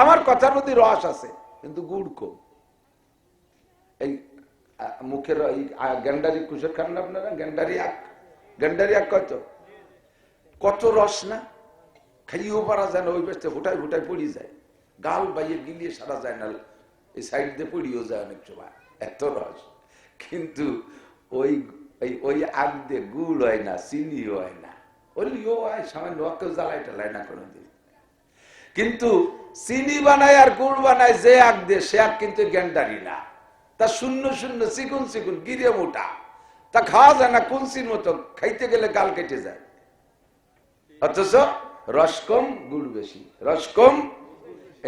আমার কথার মধ্যে রস আছে, কিন্তু গুড় কম। এই মুখের এই গ্যান্ডারি, কুশের খান না আপনারা? গ্যান্ডারি আখ? গ্যান্ডারি আখ কত? কত রস না? খাইয়েও পারা যায় না, ওই বেশতে ফুটাই ফুটাই পড়ি যায়। গাল বাইয়ে গিলিয়ে সারা যায় না, এই সাইড দিয়ে পড়িও যায় অনেক সময়। এত রস। কিন্তু ওই ওই ওই আগ দিয়ে গুড় হয় না, চিনি হয় না। ওলিও হয়, সামান্য কেউ জ্বালাই টালাই না কোনোদিন। কিন্তু চিনি বানায় আর গুড় বানায় যে আগ দিয়ে সে আগ কিন্তু গ্যান্ডারি না। তা শূন্য শূন্য, চিকুন চিকুন, গিরে মোটা। তা খাওয়া যায় না, কুলসির মতো, খাইতে গেলে গাল কেটে যায়। অথচ রস কম, গুড় বেশি। রস কম,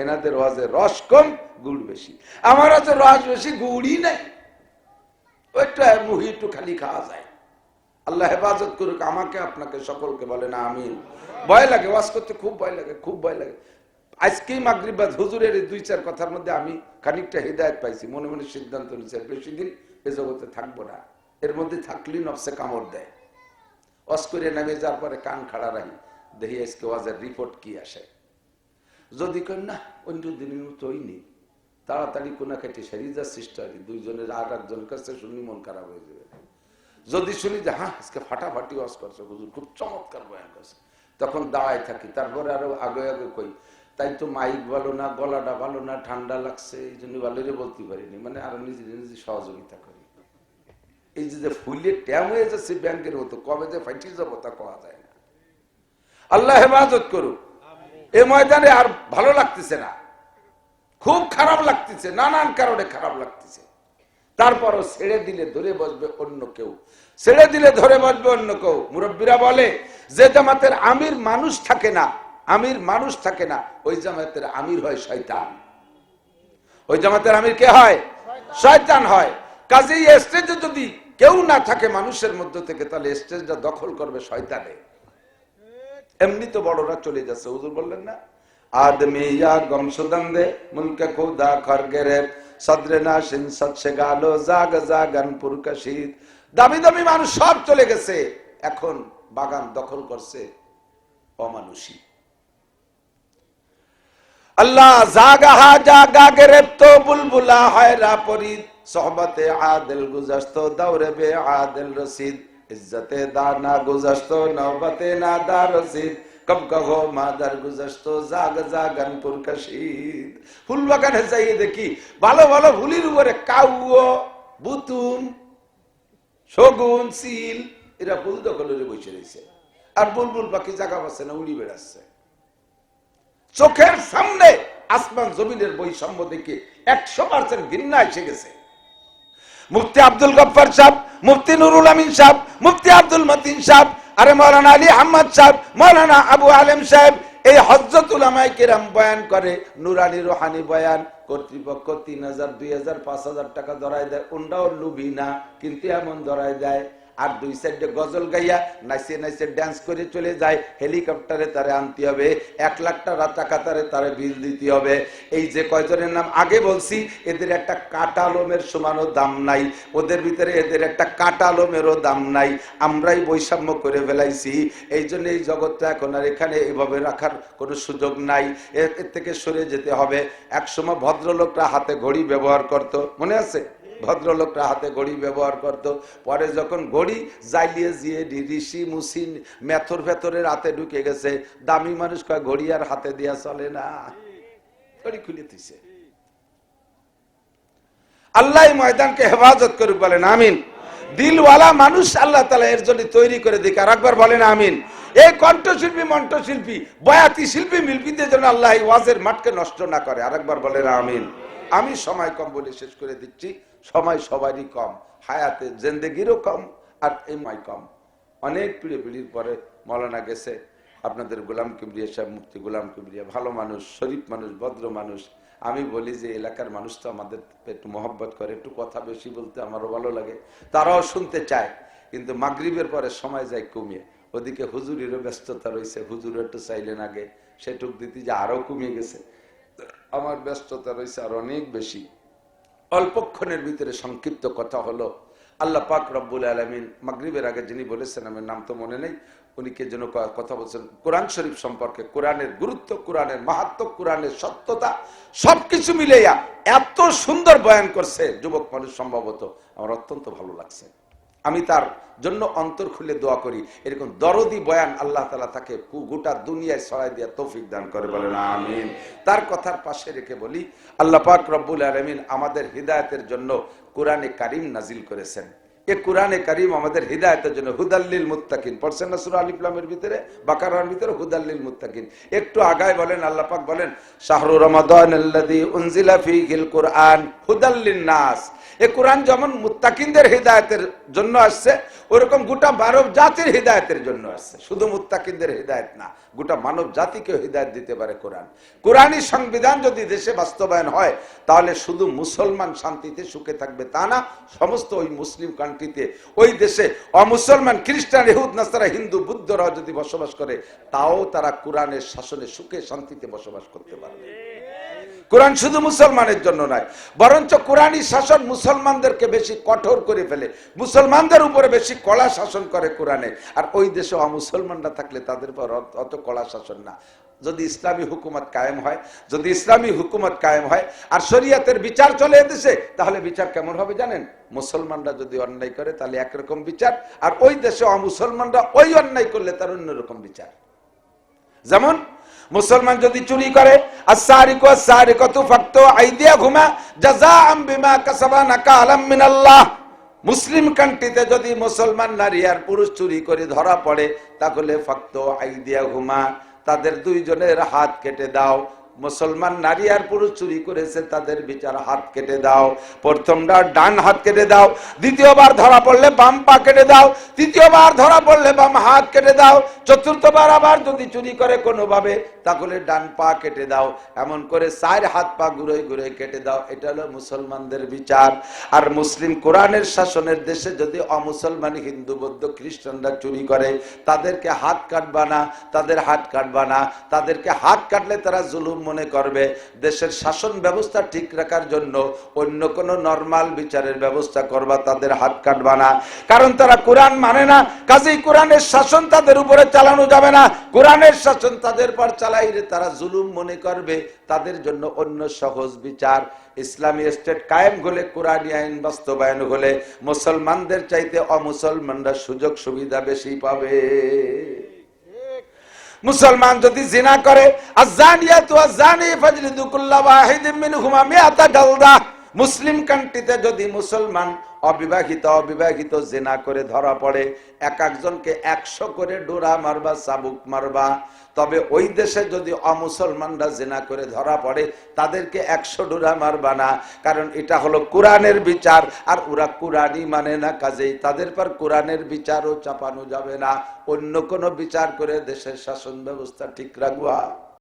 এনাদের ওয়াজে রস কম, গুড় বেশি। আমার আছে রস বেশি, গুড়ই নাই। ওইটা মুহি একটু খালি খাওয়া যায়। আল্লাহ হেফাজত করুক, আমাকে, আপনাকে সকলকে বলে না আমি ভয় লাগে, ওয়াজ করতে খুব ভয় লাগে, খুব ভয় লাগে। আজকেই মাগরিবাদ হুজুরের দুই চার কথার মধ্যে আমি খানিকটা হৃদায়ত পাইছি। মনে মনে সিদ্ধান্ত আর বেশি দিন এ জগতে থাকব না। এর মধ্যে থাকলি নফসে কামড় দেয়। করে নামে যাওয়ার পরে কান খাড়া রাখি। দেখি আজকে ওয়াজের রিপোর্ট কি আসে। যদি কেন না অন্য দিনের মতো হইনি তাড়াতাড়ি কোনা কেটে সেরিয়ে যা সৃষ্টি দুইজনের আর একজনের কাছে শুনি মন খারাপ হয়ে যাবে। যদি শুনি যে হ্যাঁ আজকে ফাটাফাটি ওয়াজ করছে হুজুর, খুব চমৎকার বয়ান করছে। তখন দাঁড়ায় থাকি। তারপরে আরও আগে আগে কই তাই তো মাইক ভালো না গলাটা ভালো না ঠান্ডা লাগছে এই জন্য ভালোরে বলতে পারিনি। মানে আরও নিজে নিজে সহযোগিতা করি। এই যে ফুলে ট্যাম হয়ে যাচ্ছে ব্যাংকের মতো কবে যে ফাইটিয়ে যাব তা কোয়া যায় না। আল্লাহ হেফাজত করুক। এ ময়দানে আর ভালো লাগতেছে না। খুব খারাপ লাগতেছে নানান কারণে খারাপ লাগতেছে। তারপরও ছেড়ে দিলে ধরে বসবে অন্য কেউ। ছেড়ে দিলে ধরে বসবে অন্য কেউ। মুরব্বীরা বলে যে জামাতের আমির মানুষ থাকে না আমির মানুষ থাকে না, ওই জামাতের আমির হয় শয়তান। ওই জামাতের আমির কে হয়? শয়তান হয়। কাজেই স্টেজে যদি কেউ না থাকে মানুষের মধ্যে থেকে, তাহলে স্টেজটা দখল করবে শয়তানে। এমনি তো বড়রা চলে যাচ্ছে, হুজুর বললেন না? আদমি সদরে গালো, জাগ দামি দামি মানুষ সব চলে গেছে। এখন বাগান দখল করছে অমানুষী। আল্লাহ জাগাহা জাগা গেরেপ্ত বুলবুলা হায়রা পরিদ। সোহবতে আদিল গুজস্ত দৌরে বে আদিল রসিদ ইজ্জতে দানা গুজস্ত নৌবতে নাদা রসিদ কব কহো মাদার গুজস্ত, জাগ জাগান পুরকাশিদ ফুল বাগানে যাইয়ে দেখি, ভালো ভালো ফুলির উপরে কাউও বুতুন, শগুন, সিল, এরা ফুল দখলের বসে রয়েছে। আর বুলবুল পাখি জায়গা পাচ্ছে না, উড়ি বেড়াচ্ছে। চোখের সামনে আসমান জমিনের বৈষম্য দেখে একশো পার্সেন্ট ঘৃণা এসে গেছে। মুফতি আব্দুল গফার সাহ মুফতি নুরুল আমিন সাহ মুফতি আব্দুল মতিন সাহ আরে মৌলানা আলী আহমদ সাহ মৌলানা আবু আলেম সাহেব, এই হজরতুল আমায় কিরাম বয়ান করে, নুরানি রোহানি বয়ান, কর্তৃপক্ষ তিন হাজার, দুই হাজার, পাঁচ হাজার টাকা ধরাই দেয়। ওনটাও লুবি না, কিন্তু এমন ধরাই দেয় আর দুই সাইডে গজল গাইয়া নাইসে নাইসে ড্যান্স করে চলে যায়। হেলিকপ্টারে তারে আনতে হবে। এক লাখ টাকা তারে তারে বিল দিতে হবে। এই যে কয়জনের নাম? আগে বলছি, এদের একটা কাটালমের সমানও দাম নাই। ওদের ভিতরে এদের একটা কাটালমেরও দাম নাই। আমরাই বৈষম্য করে ফেলাইছি। এই জন্য এই জগৎটা এখন আর এখানে এভাবে রাখার কোনো সুযোগ নাই। এর থেকে সরে যেতে হবে। একসময় ভদ্রলোকরা হাতে ঘড়ি ব্যবহার করত। মনে আছে? ভদ্রলোকরা হাতে ঘড়ি ব্যবহার করত। পরে যখন ঘড়ি জাইলিয়ে জিয়ে ঋষি মুসিন মেথর ভেতরের হাতে ঢুকে গেছে, দামি মানুষ কয়, ঘড়ি আর হাতে দিয়া চলে না। ঘড়ি খুলে দিছে। আল্লাহ ময়দানকে হেফাজত করুক, বলেন আমিন। দিলওয়ালা মানুষ আল্লাহ তালা এর জন্য তৈরি করে দিক। আর একবার বলেন আমিন। এই কণ্ঠশিল্পী, মন্ত্রশিল্পী, বয়াতি শিল্পী মিল্পীদের জন্য আল্লাহ ওয়াজের মাঠকে নষ্ট না করে। আরেকবার বলেন আমিন। আমি সময় কম বলে শেষ করে দিচ্ছি। সময় সবারই কম, হায়াতে জেন্দেগিরও কম আর এমআই কম। অনেক পিড়ে পিড়ির পরে মৌলানা গেছে, আপনাদের গোলাম কিবরিয়া সাহেব মুক্তি গোলাম কিবরিয়া, ভালো মানুষ, শরীফ মানুষ, ভদ্র মানুষ। আমি বলি যে এলাকার মানুষ তো আমাদের একটু মহব্বত করে, একটু কথা বেশি বলতে আমারও ভালো লাগে, তারাও শুনতে চায়, কিন্তু মাগরিবের পরে সময় যায় কমিয়ে। ওদিকে হুজুরেরও ব্যস্ততা রয়েছে, হুজুর একটু চাইলেন আগে, সেটুক দিতে যে আরও কমিয়ে গেছে। আমার ব্যস্ততা রয়েছে আর অনেক বেশি। অল্পক্ষণের ভিতরে সংক্ষিপ্ত কথা হলো, আল্লাহ পাক রব্বুল আলমিন মাগরীবের আগে যিনি বলেছেন, আমার নাম তো মনে নেই, উনি কে যেন কথা বলছেন, কোরআন শরীফ সম্পর্কে, কোরআনের গুরুত্ব, কোরআনের মাহাত্ম কোরআনের সত্যতা, সবকিছু মিলে এত সুন্দর বয়ান করছে, যুবক মানুষ সম্ভবত, আমার অত্যন্ত ভালো লাগছে। আমি তার জন্য অন্তর খুলে দোয়া করি। এরকম দরদি বয়ান আল্লাহ তালা তাকে গোটা দুনিয়ায় ছড়াই দিয়া তৌফিক দান করে বলেন, আমিন। তার কথার পাশে রেখে বলি, আল্লাহ পাক রব্বুল আলমিন আমাদের হৃদায়তের জন্য কোরআনে কারিম নাজিল করেছেন। এ কোরআনে কারিম আমাদের হৃদায়তের জন্য হুদাল্লিল মুত্তাকিন। পড়ছেন না সুরা আল ইসলামের ভিতরে? বাকারার ভিতরে? হুদাল্লিল মুত্তাকিন। একটু আগায় বলেন, আল্লাহ পাক বলেন, শাহরু রমাদান আল্লাযী উনজিলা ফীহিল কুরআন হুদাল্লিন নাস। এ কোরআন যেমন মুত্তাকিনদের হৃদায়তের জন্য আসছে। ওরকম গোটা মানব জাতির হৃদায়তের জন্য আসছে। শুধু মুত্তাকিনদের হৃদায়ত না, গোটা মানব জাতিকে হৃদায়ত দিতে পারে কোরআন। কোরআনই সংবিধান যদি দেশে বাস্তবায়ন হয়, তাহলে শুধু মুসলমান শান্তিতে সুখে থাকবে তা না, সমস্ত ওই মুসলিম কান্ট্রিতে, ওই দেশে অমুসলমান, খ্রিস্টান, ইহুদ, নাসারা, হিন্দু বুদ্ধরা যদি বসবাস করে, তাও তারা কোরআনের শাসনে সুখে শান্তিতে বসবাস করতে পারবে। কোরআন শুধু মুসলমানের জন্য নয়, বরঞ্চ কোরআনই শাসন মুসলমানদেরকে বেশি কঠোর করে ফেলে। মুসলমানদের উপরে বেশি কড়া শাসন করে কোরআনে। আর ওই দেশে অমুসলমানরা থাকলে তাদের উপর অত- কড়া শাসন না। যদি ইসলামী হুকুমত কায়েম হয়, যদি ইসলামী হুকুমত কায়েম হয়, আর শরিয়াতের বিচার চলে এদেশে তাহলে বিচার কেমন হবে জানেন? মুসলমানরা যদি অন্যায় করে, তাহলে একরকম বিচার। আর ওই দেশে অমুসলমানরা ওই অন্যায় করলে তার অন্যরকম বিচার। যেমন, মুসলমান যদি চুরি করে মুসলিম কান্ট্রিতে যদি মুসলমান নারী আর পুরুষ চুরি করে ধরা পড়ে, তাহলে ফক্ত, আইদিয়া ঘুমা, তাদের দুইজনের হাত কেটে দাও। মুসলমান নারী আর পুরুষ চুরি করেছে, তাদের বিচার হাত কেটে দাও। প্রথমটা ডান হাত কেটে দাও, দ্বিতীয়বার ধরা পড়লে বাম পা কেটে দাও, তৃতীয়বার ধরা পড়লে বাম হাত কেটে দাও, চতুর্থবার আবার যদি চুরি করে কোনোভাবে, তাহলে ডান পা কেটে দাও। এমন করে চার হাত পা ঘুরে ঘুরে কেটে দাও, এটা হলো মুসলমানদের বিচার। আর মুসলিম কোরআনের শাসনের দেশে যদি অমুসলমান হিন্দু, বৌদ্ধ, খ্রিস্টানরা চুরি করে, তাদেরকে হাত কাটবা না, তাদের হাত কাটবা না। তাদেরকে হাত কাটলে তারা জুলুম মনে করবে, দেশের শাসন ব্যবস্থা ঠিক রাখার জন্য অন্য কোন নর্মাল বিচারের ব্যবস্থা করবা, তাদের হাত কাটবা না। কারণ তারা কোরআন মানে না, কাজেই কোরআনের শাসন তাদের উপরে চালানো যাবে না। কোরআনের শাসন তাদের পর চালাইলে তারা জুলুম মনে করবে, তাদের জন্য অন্য সহজ বিচার। ইসলামী স্টেট কায়েম হলে, কোরআনী আইন বাস্তবায়ন হলে, মুসলমানদের চাইতে অমুসলমানরা সুযোগ সুবিধা বেশি পাবে। মুসলমান যদি জিনা করে মুসলিম কান্ট্রিতে যদি মুসলমান অবিবাহিত অবিবাহিত জেনা করে ধরা পড়ে, এক একজনকে একশো করে ডোরা মারবা চাবুক মারবা। তবে ওই দেশে যদি অমুসলমানরা জেনা করে ধরা পড়ে, তাদেরকে একশো ডোরা মারবা না। কারণ এটা হলো কোরআনের বিচার। আর ওরা কোরআনই মানে না কাজেই। তাদের পর কোরআনের বিচারও চাপানো যাবে না। অন্য কোনো বিচার করে দেশের শাসন ব্যবস্থা ঠিক রাখবা।